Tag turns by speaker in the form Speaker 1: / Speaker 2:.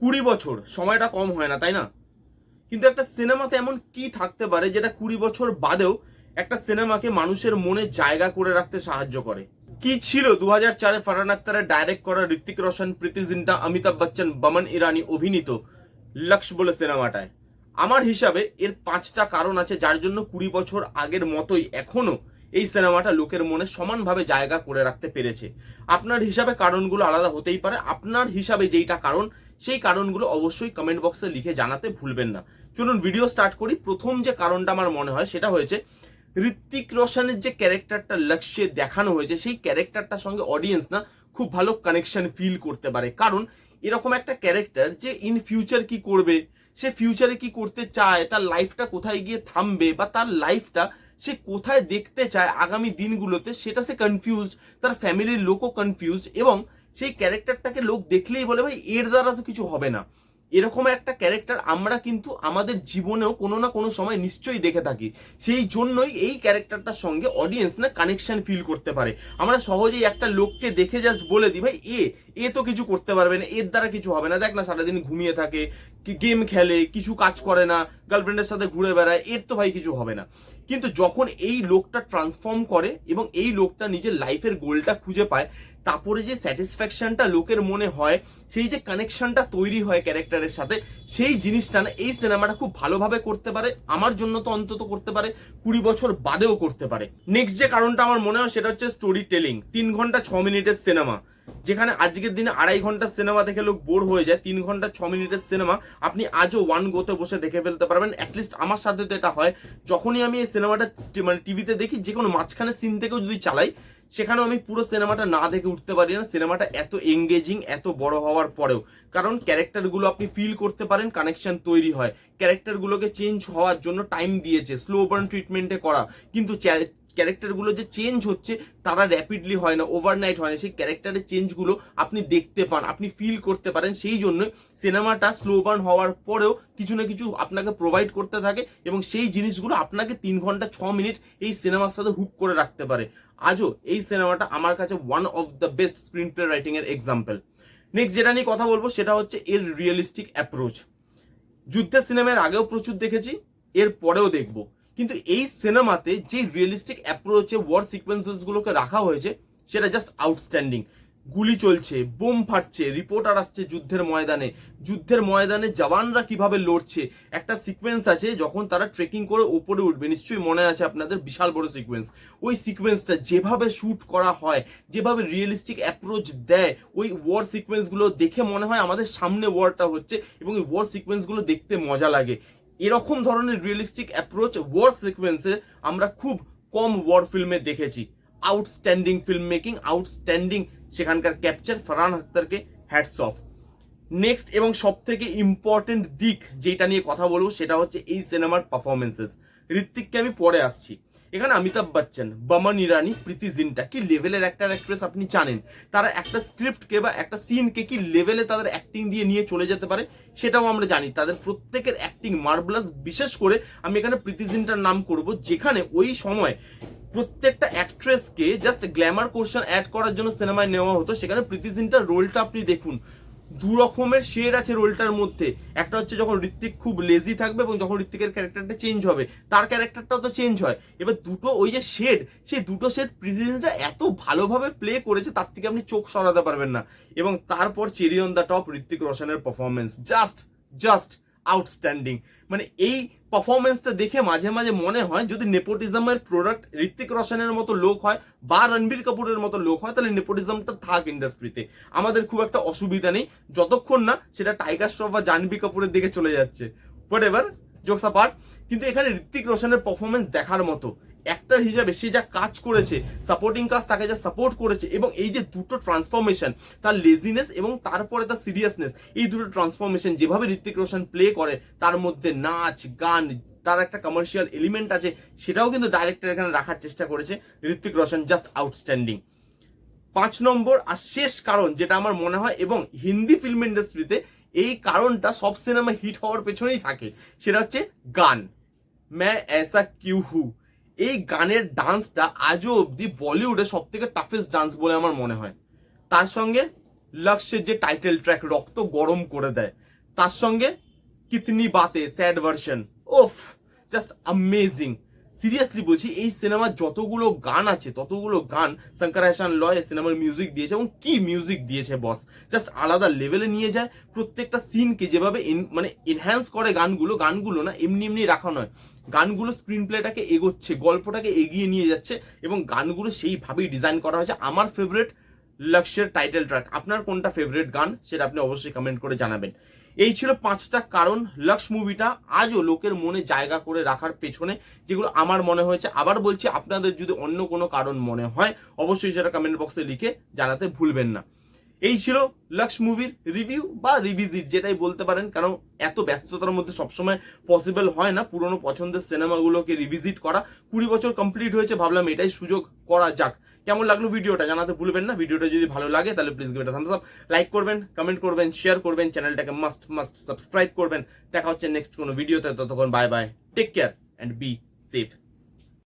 Speaker 1: কুড়ি বছর, সময়টা কম হয় না, তাই না? কিন্তু একটা সিনেমাতে এমন কি থাকতে পারে যেটা কুড়ি বছর বাদেও একটা সিনেমাকে মানুষের মনে জায়গা করে রাখতে সাহায্য করে? কি ছিল দু হাজার চারে ফারহান আক্তারের ডাইরেক্ট করা ঋত্বিক রোশন, প্রীতি জিন্টা, অমিতাভ বচ্চন, বমন ইরানি অভিনীত লক্ষ্য বলে সিনেমাটায়? আমার হিসাবে এর পাঁচটা কারণ আছে যার জন্য কুড়ি বছর আগের মতোই এখনও এই সিনেমাটা লোকের মনে সমানভাবে জায়গা করে রাখতে পেরেছে। আপনার হিসাবে কারণগুলো আলাদা হতেই পারে, আপনার হিসাবে যেইটা কারণ সেই কারণগুলো অবশ্যই কমেন্ট বক্সে লিখে জানাতে ভুলবেন না। চলুন ভিডিও স্টার্ট করি। প্রথম যে কারণটা আমার মনে হয়, সেটা হয়েছে ঋত্বিক রোশনের যে ক্যারেক্টারটা লক্ষ্যে দেখানো হয়েছে, সেই ক্যারেক্টারটার সঙ্গে অডিয়েন্স না খুব ভালো কানেকশন ফিল করতে পারে। কারণ এরকম একটা ক্যারেক্টার যে ইন ফিউচার কি করবে, সে ফিউচারে কি করতে চায়, তার লাইফটা কোথায় গিয়ে থামবে বা তার লাইফটা সে কোথায় দেখতে চায় আগামী দিনগুলোতে, সেটা সে কনফিউজড তার ফ্যামিলির লোকও কনফিউজড এবং সেই ক্যারেক্টারটাকে লোক দেখলেই বলে, ভাই, এর দ্বারা তো কিছু হবে না। এরকম একটা ক্যারেক্টার আমরা কিন্তু আমাদের জীবনেও কোনো না কোনো সময় নিশ্চয়ই দেখে থাকি। সেই জন্যই এই ক্যারেক্টারটার সঙ্গে অডিয়েন্স না কানেকশন ফিল করতে পারে। আমরা সহজেই একটা লোককে দেখে জাস্ট বলে দিই, ভাই, এ এ তো কিছু করতে পারবে না, এর দ্বারা কিছু হবে না। দেখ না, সারাদিন ঘুমিয়ে থাকে গেম খেলে, কিছু কাজ করে না গার্লফ্রেন্ডের সাথে ঘুরে বেড়ায়, এর তো ভাই কিছু হবে না। কিন্তু যখন এই লোকটা ট্রান্সফর্ম করে এবং এই লোকটা নিজের লাইফের গোলটা খুঁজে পায় তারপরে যে স্যাটিসফ্যাকশনটা লোকের মনে হয়, সেই যে কানেকশনটা তৈরি হয় ক্যারেক্টারের সাথে, সেই জিনিসটা না এই সিনেমাটা খুব ভালোভাবে করতে পারে, আমার জন্য তো অন্তত করতে পারে, কুড়ি বছর বাদেও করতে পারে। নেক্সট যে কারণটা আমার মনে হয়, সেটা হচ্ছে স্টোরি টেলিং তিন ঘণ্টা ছ মিনিটের সিনেমা যেখানে আজকের দিনে আড়াই ঘণ্টা সিনেমা দেখে লোক বোর হয়ে যায়, তিন ঘণ্টা ছ মিনিটের সিনেমা আপনি আজও ওয়ান গোতে বসে দেখে ফেলতে পারবেন। অ্যাটলিস্ট আমার সাথে তো এটা হয়। যখনই আমি এই সিনেমাটা মানে টিভিতে দেখি যে কোনো মাঝখানে সিন থেকেও যদি চালাই সেখানেও আমি পুরো সিনেমাটা না দেখে উঠতে পারি না। সিনেমাটা এত এঙ্গেজিং এত বড় হওয়ার পরেও। কারণ ক্যারেক্টারগুলো আপনি ফিল করতে পারেন কানেকশন তৈরি হয়। ক্যারেক্টারগুলোকে চেঞ্জ হওয়ার জন্য টাইম দিয়েছে স্লো বার্ন ট্রিটমেন্টে করা। কিন্তু ক্যারেক্টারগুলো যে চেঞ্জ হচ্ছে, তারা র্যাপিডলি হয় না ওভারনাইট হয় না। সেই ক্যারেক্টারের চেঞ্জগুলো আপনি দেখতে পান, আপনি ফিল করতে পারেন। সেই জন্য সিনেমাটা স্লো বার্ন হওয়ার পরেও কিছু না কিছু আপনাকে প্রোভাইড করতে থাকে এবং সেই জিনিসগুলো আপনাকে তিন ঘণ্টা, ছ মিনিট এই সিনেমার সাথে হুক করে রাখতে পারে। আজও এই সিনেমাটা আমার কাছে one of the best screen play writing এর এক্সাম্পল নেক্সট যেটা নিয়ে কথা বলব, সেটা হচ্ছে এর রিয়েলিস্টিক অ্যাপ্রোচ যুদ্ধের সিনেমার আগেও প্রচুর দেখেছি, এর পরেও দেখব। কিন্তু এই সিনেমাতে যে রিয়েলিস্টিক অ্যাপ্রোচে ওয়ার সিকোয়েন্সেস গুলোকে রাখা হয়েছে, সেটা জাস্ট আউটস্ট্যান্ডিং গুলি চলছে, বোম ফাটছে রিপোর্টার আসছে যুদ্ধের ময়দানে। যুদ্ধের ময়দানে জওয়ানরা কীভাবে লড়ছে? একটা সিকোয়েন্স আছে যখন তারা ট্রেকিং করে ওপরে উঠবে। নিশ্চয়ই মনে আছে আপনাদের বিশাল বড় সিকোয়েন্স ওই সিকোয়েন্সটা যেভাবে শ্যুট করা হয়, যেভাবে রিয়েলিস্টিক অ্যাপ্রোচ দেয়, ওই ওয়ার সিকোয়েন্সগুলো দেখে মনে হয় আমাদের সামনে ওয়ারটা হচ্ছে এবং ওই ওয়ার সিকোয়েন্সগুলো দেখতে মজা লাগে। এরকম ধরনের রিয়েলিস্টিক অ্যাপ্রোচ ওয়ার সিকোয়েন্সে আমরা খুব কম ওয়ার ফিল্মে দেখেছি। আউটস্ট্যান্ডিং ফিল্ম মেকিং আউটস্ট্যান্ডিং সেখানকার ক্যাপচার ফারহান আখতারকে হ্যাটস অফ নেক্সট এবং সব থেকে ইম্পর্টেন্ট দিক যেটা নিয়ে কথা বলব সেটা হচ্ছে এই সিনেমার পারফরমেন্সেস ঋত্বিককে আমি পরে আসছি। এখানে অমিতাভ বচ্চন, বমন ইরানি, প্রীতি জিন্টা। কি লেভেলের অ্যাক্টার অ্যাক্ট্রেস আপনি জানেন? তারা একটা স্ক্রিপ্টকে বা একটা সিনকে কি লেভেলে তাদের অ্যাক্টিং দিয়ে নিয়ে চলে যেতে পারে, সেটাও আমরা জানি। তাদের প্রত্যেকের অ্যাক্টিং মার্বলাস বিশেষ করে আমি এখানে প্রীতি জিন্টার নাম করব, যেখানে ওই সময় প্রত্যেকটা অ্যাক্ট্রেসকে জাস্ট গ্ল্যামার কোশ্চেন অ্যাড করার জন্য সিনেমায় নেওয়া হতো। সেখানে প্রীতি জিন্টার রোলটা আপনি দেখুন। দু রকমের শেড আছে রোলটার মধ্যে। একটা হচ্ছে যখন ঋত্বিক খুব লেজি থাকবে এবং যখন ঋত্বিকের ক্যারেক্টারটা চেঞ্জ হবে, তার ক্যারেক্টারটাও তো চেঞ্জ হয়। এবার দুটো ওই যে শেড সেই দুটো শেড প্রিজিডেন্টরা এত ভালোভাবে প্লে করেছে, তার থেকে আপনি চোখ সরাতে পারবেন না। এবং তারপর cherry on the top Hrithik রোশনের performance just just outstanding মানে এই পারফরমেন্সটা দেখে মাঝে মাঝে মনে হয় যদি নেপোটিজমের প্রোডাক্ট ঋত্বিক রোশনের মতো লোক হয় বা রণবীর কাপুরের মতো লোক হয়, তাহলে নেপোটিজমটা থাক ইন্ডাস্ট্রিতে আমাদের খুব একটা অসুবিধা নেই। যতক্ষণ না সেটা টাইগার শ্রফ বা জাহ্নবী কাপুরের দিকে চলে যাচ্ছে। হোয়াট এভার জোকস পার্ট কিন্তু এখানে ঋত্বিক রোশনের পারফরমেন্স দেখার মতো। অ্যাক্টর হিসাবে সে যা কাজ করেছে সাপোর্টিং কাজ তাকে যা সাপোর্ট করেছে এবং এই যে দুটো ট্রান্সফরমেশন তার লেজিনেস এবং তারপরে তার সিরিয়াসনেস এই দুটো ট্রান্সফরমেশন যেভাবে ঋত্বিক রোশন প্লে করে, তার মধ্যে নাচ, গান, তার একটা কমার্শিয়াল এলিমেন্ট আছে, সেটাও কিন্তু ডাইরেক্টর এখানে রাখার চেষ্টা করেছে ঋত্বিক রোশন জাস্ট আউটস্ট্যান্ডিং পাঁচ নম্বর আর শেষ কারণ যেটা আমার মনে হয় এবং হিন্দি ফিল্ম ইন্ডাস্ট্রিতে এই কারণটা সব সিনেমা হিট হওয়ার পেছনেই থাকে, সেটা হচ্ছে গান। ম্যা এসা কিউ হু। এই গানের ডান্সটা আজও অবধি বলিউডের সব থেকে টাফেস্ট ডান্স বলে আমার মনে হয়। তার সঙ্গে লক্ষ্যের যে টাইটেল ট্র্যাক রক্ত গরম করে দেয়। তার সঙ্গে কিতনি বাতে sad version of just amazing seriously বলছি, এই সিনেমার যতগুলো গান আছে, ততগুলো গান শঙ্কর হাসান লয় সিনেমার মিউজিক দিয়েছে এবং কি মিউজিক দিয়েছে বস জাস্ট আলাদা লেভেলে নিয়ে যায়, প্রত্যেকটা সিনকে যেভাবে মানে এনহ্যান্স করে গানগুলো গানগুলো না এমনি এমনি রাখা নয়। গানগুলো স্ক্রিন প্লেটাকে এগোচ্ছে, গল্পটাকে এগিয়ে নিয়ে যাচ্ছে এবং গানগুলো সেইভাবেই ডিজাইন করা হয়েছে। আমার ফেভারিট লক্ষ্যের টাইটেল ট্র্যাক আপনার কোনটা ফেভারিট গান সেটা আপনি অবশ্যই কমেন্ট করে জানাবেন। এই ছিল পাঁচটা কারণ লক্ষ মুভিটা আজও লোকের মনে জায়গা করে রাখার পেছনে, যেগুলো আমার মনে হয়েছে। আবার বলছি, আপনাদের যদি অন্য কোনো কারণ মনে হয়, অবশ্যই সেটা কমেন্ট বক্সে লিখে জানাতে ভুলবেন না। এই ছিল লক্ষ মুভির রিভিউ বা রিভিজিট যেটাই বলতে পারেন, কারণ এত ব্যস্ততার মধ্যে সবসময় পসিবল হয় না পুরনো পছন্দের সিনেমাগুলোকে রিভিজিট করা। কুড়ি বছর কমপ্লিট হয়েছে, ভাবলাম এটাই সুযোগ করা যাক। কেমন লাগল ভিডিওটা জানাতে ভুলবেন না। ভিডিওটা যদি ভালো লাগে, তাহলে প্লিজ গিভ এটা থামস আপ লাইক করবেন কমেন্ট করবেন শেয়ার করবেন, চ্যানেলটাকে মাস্ট মাস্ট সাবস্ক্রাইব করবেন। দেখা হচ্ছে নেক্সট কোনো ভিডিওতে ততক্ষণ bye bye take care and be safe